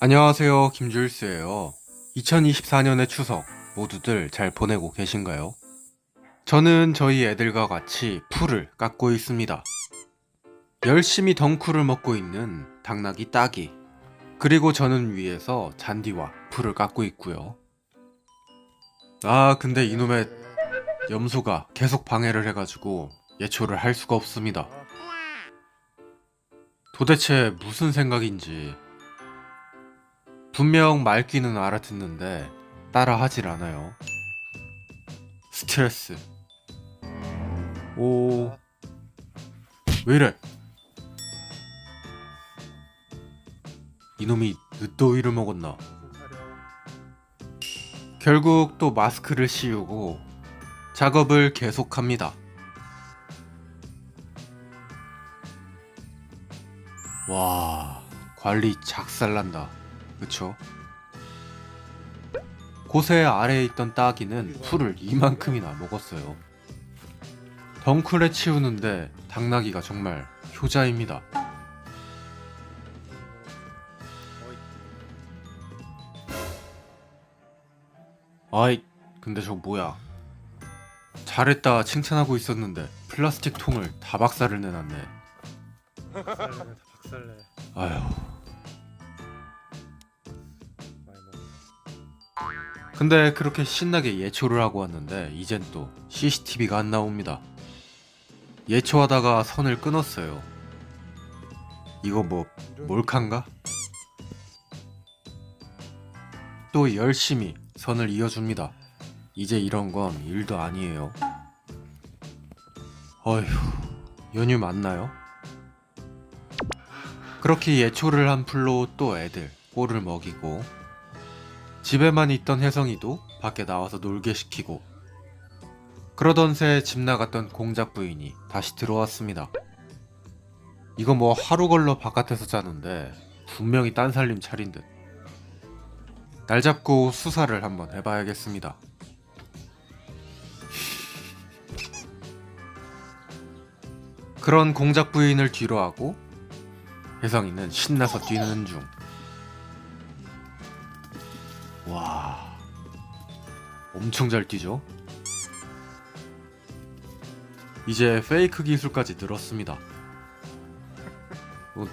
안녕하세요. 김주일스예요. 2024년의 추석 모두들 잘 보내고 계신가요? 저는 저희 애들과 같이 풀을 깎고 있습니다. 열심히 덩쿨을 먹고 있는 당나귀 따기. 그리고 저는 위에서 잔디와 풀을 깎고 있고요. 아, 근데 이놈의 염소가 계속 방해를 해가지고 예초를 할 수가 없습니다. 도대체 무슨 생각인지 분명 말귀는 알아듣는데 따라 하질 않아요. 스트레스. 오. 왜 이래? 이놈이 늦더위를 먹었나? 결국 또 마스크를 씌우고 작업을 계속합니다. 와, 관리 작살난다. 그쵸? 고세 아래에 있던 따기는 풀을 이만큼이나 먹었어요. 덩쿨에 치우는데 당나귀가 정말 효자입니다. 아이, 근데 저 뭐야? 잘했다 칭찬하고 있었는데 플라스틱 통을 다 박살을 내놨네. 박살내 다 박살내 아휴. 근데 그렇게 신나게 예초를 하고 왔는데 이젠 또 CCTV가 안 나옵니다. 예초하다가 선을 끊었어요. 이거 뭐 몰카인가? 또 열심히 선을 이어줍니다. 이제 이런 건 일도 아니에요. 어휴, 연휴 맞나요? 그렇게 예초를 한 풀로 또 애들 꼴을 먹이고 집에만 있던 혜성이도 밖에 나와서 놀게 시키고 그러던 새 집 나갔던 공작 부인이 다시 들어왔습니다. 이거 뭐 하루 걸러 바깥에서 자는데 분명히 딴 살림 차린 듯. 날 잡고 수사를 한번 해봐야겠습니다. 그런 공작 부인을 뒤로 하고 혜성이는 신나서 뛰는 중. 엄청 잘 뛰죠? 이제 페이크 기술까지 늘었습니다. 어,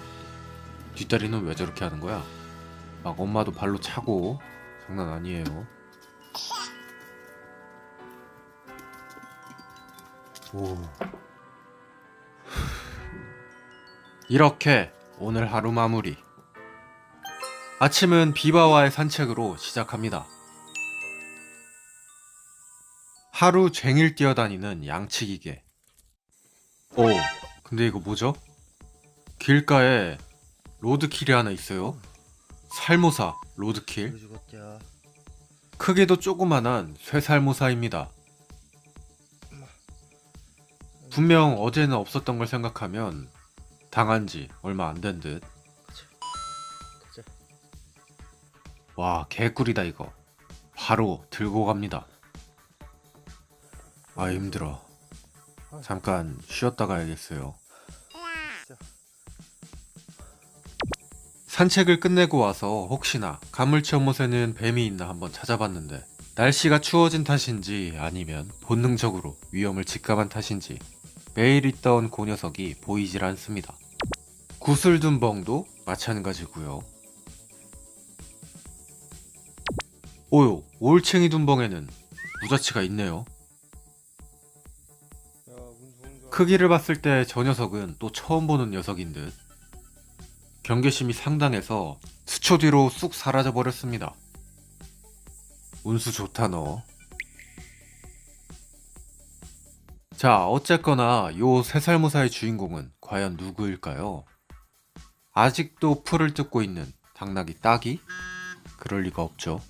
뒷다리는 왜 저렇게 하는 거야? 막 엄마도 발로 차고 장난 아니에요. 오. 이렇게 오늘 하루 마무리. 아침은 비바와의 산책으로 시작합니다. 하루 종일 뛰어다니는 양치기계. 오, 근데 이거 뭐죠? 길가에 로드킬이 하나 있어요. 살모사 로드킬. 크기도 조그만한 쇠살모사입니다. 분명 어제는 없었던 걸 생각하면 당한 지 얼마 안 된 듯. 와, 개꿀이다 이거. 바로 들고 갑니다. 아, 힘들어. 잠깐 쉬었다 가야겠어요. 산책을 끝내고 와서 혹시나 가물치연못에는 뱀이 있나 한번 찾아봤는데 날씨가 추워진 탓인지 아니면 본능적으로 위험을 직감한 탓인지 매일 있던 그 녀석이 보이질 않습니다. 구슬둔 벙도 마찬가지고요. 오요, 올챙이 둔벙에는 무자치가 있네요. 크기를 봤을 때 저 녀석은 또 처음 보는 녀석인 듯. 경계심이 상당해서 수초 뒤로 쑥 사라져 버렸습니다. 운수 좋다 너. 자, 어쨌거나 요 세살모사의 주인공은 과연 누구일까요? 아직도 풀을 뜯고 있는 당나귀 따기? 그럴 리가 없죠.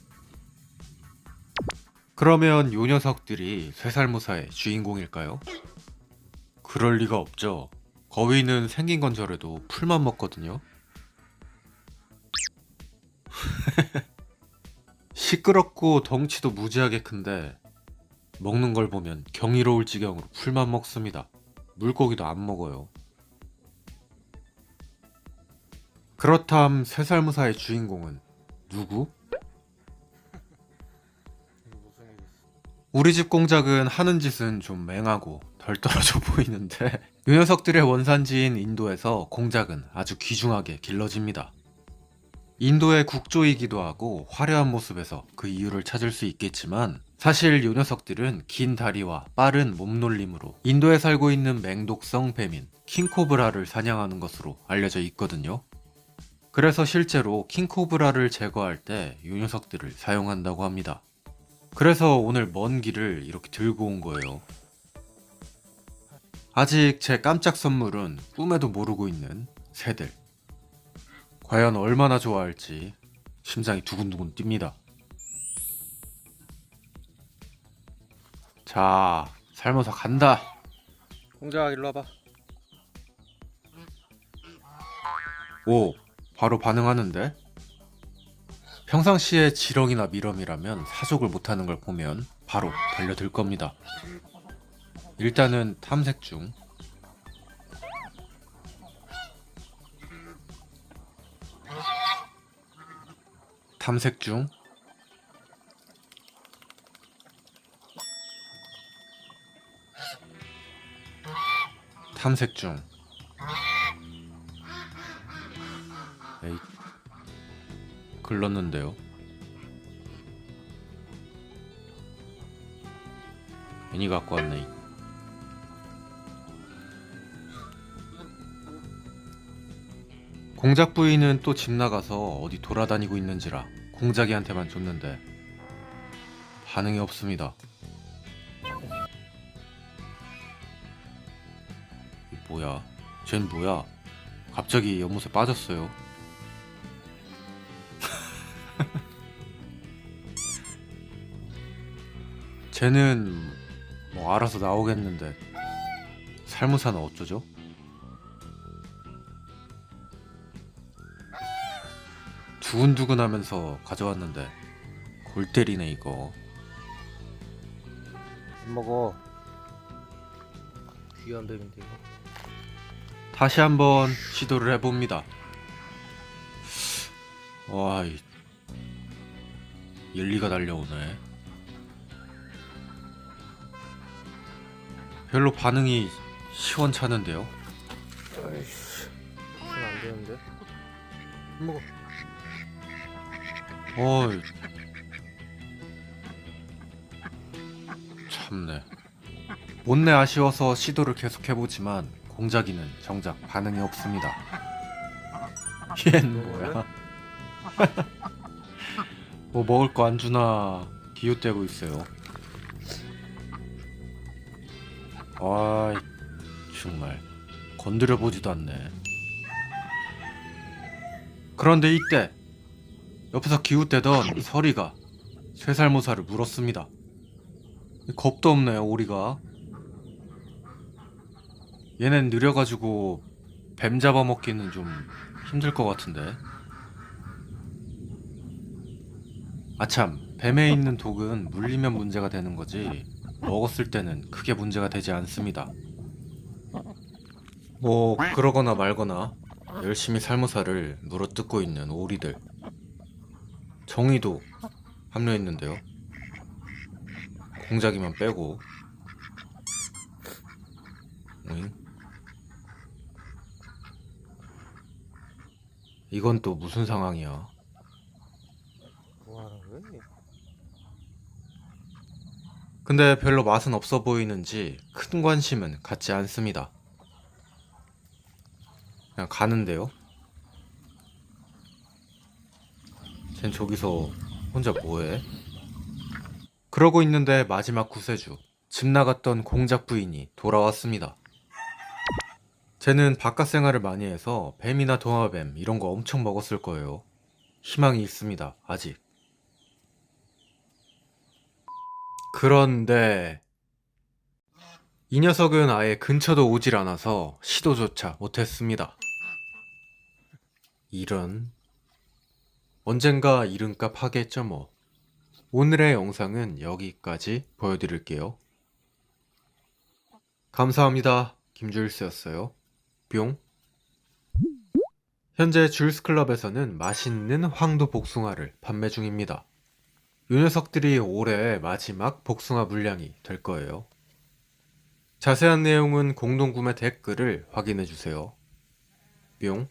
그러면 요 녀석들이 쇠살모사의 주인공일까요? 그럴 리가 없죠. 거위는 생긴 건 저래도 풀만 먹거든요. 시끄럽고 덩치도 무지하게 큰데 먹는 걸 보면 경이로울 지경으로 풀만 먹습니다. 물고기도 안 먹어요. 그렇담 세살무사의 주인공은 누구? 우리 집 공작은 하는 짓은 좀 맹하고 덜 떨어져 보이는데 이 녀석들의 원산지인 인도에서 공작은 아주 귀중하게 길러집니다. 인도의 국조이기도 하고 화려한 모습에서 그 이유를 찾을 수 있겠지만 사실 이 녀석들은 긴 다리와 빠른 몸놀림으로 인도에 살고 있는 맹독성 뱀인 킹코브라를 사냥하는 것으로 알려져 있거든요. 그래서 실제로 킹코브라를 제거할 때이 녀석들을 사용한다고 합니다. 그래서 오늘 먼 길을 이렇게 들고 온 거예요. 아직 제 깜짝 선물은 꿈에도 모르고 있는 새들. 과연 얼마나 좋아할지 심장이 두근두근 뜁니다. 자, 삶아서 간다. 공작 일로 와봐. 오, 바로 반응하는데? 평상시에 지렁이나 미럼이라면 사족을 못하는 걸 보면 바로 달려들 겁니다. 일단은 탐색 중. 탐색 중. 탐색 중. 에이, 글렀는데요. 괜히 갖고 왔네. 공작 부인은 또 집 나가서 어디 돌아다니고 있는지라 공작이한테만 줬는데 반응이 없습니다. 이 뭐야? 쟨 뭐야? 갑자기 연못에 빠졌어요. 쟤는 뭐 알아서 나오겠는데 살무사는 어쩌죠? 두근두근하면서 가져왔는데 골 때리네 이거. 안 먹어. 귀한 뱀인데 이거. 다시 한번 시도를 해봅니다. 와, 이 일리가 달려오네. 별로 반응이 시원찮은데요? 아이씨. 그건 안 되는데. 안 먹어. 어이. 참네. 못내 아쉬워서 시도를 계속해보지만 공작이는 정작 반응이 없습니다. 얜 뭐야? 뭐 먹을 거 안 주나 기웃대고 있어요. 아이 정말 건드려 보지도 않네. 그런데 이때 옆에서 기웃대던 서리가 쇠살모사를 물었습니다. 겁도 없네요, 오리가. 얘넨 느려가지고 뱀 잡아먹기는 좀 힘들 것 같은데. 아참, 뱀에 있는 독은 물리면 문제가 되는 거지, 먹었을 때는 크게 문제가 되지 않습니다. 뭐, 그러거나 말거나, 열심히 살모사를 물어뜯고 있는 오리들. 정의도 합류했는데요. 공작이만 빼고. 오잉? 이건 또 무슨 상황이야? 근데 별로 맛은 없어 보이는지 큰 관심은 갖지 않습니다. 그냥 가는데요. 쟨 저기서 혼자 뭐해? 그러고 있는데 마지막 구세주 집 나갔던 공작 부인이 돌아왔습니다. 쟤는 바깥 생활을 많이 해서 뱀이나 도마뱀 이런 거 엄청 먹었을 거예요. 희망이 있습니다. 아직. 그런데 이 녀석은 아예 근처도 오질 않아서 시도조차 못했습니다. 이런 언젠가 이름값 하겠죠 뭐. 오늘의 영상은 여기까지 보여드릴게요. 감사합니다. 김주일스였어요. 뿅. 현재 줄스클럽에서는 맛있는 황도 복숭아를 판매 중입니다. 요 녀석들이 올해의 마지막 복숭아 물량이 될 거예요. 자세한 내용은 공동구매 댓글을 확인해 주세요. 뿅.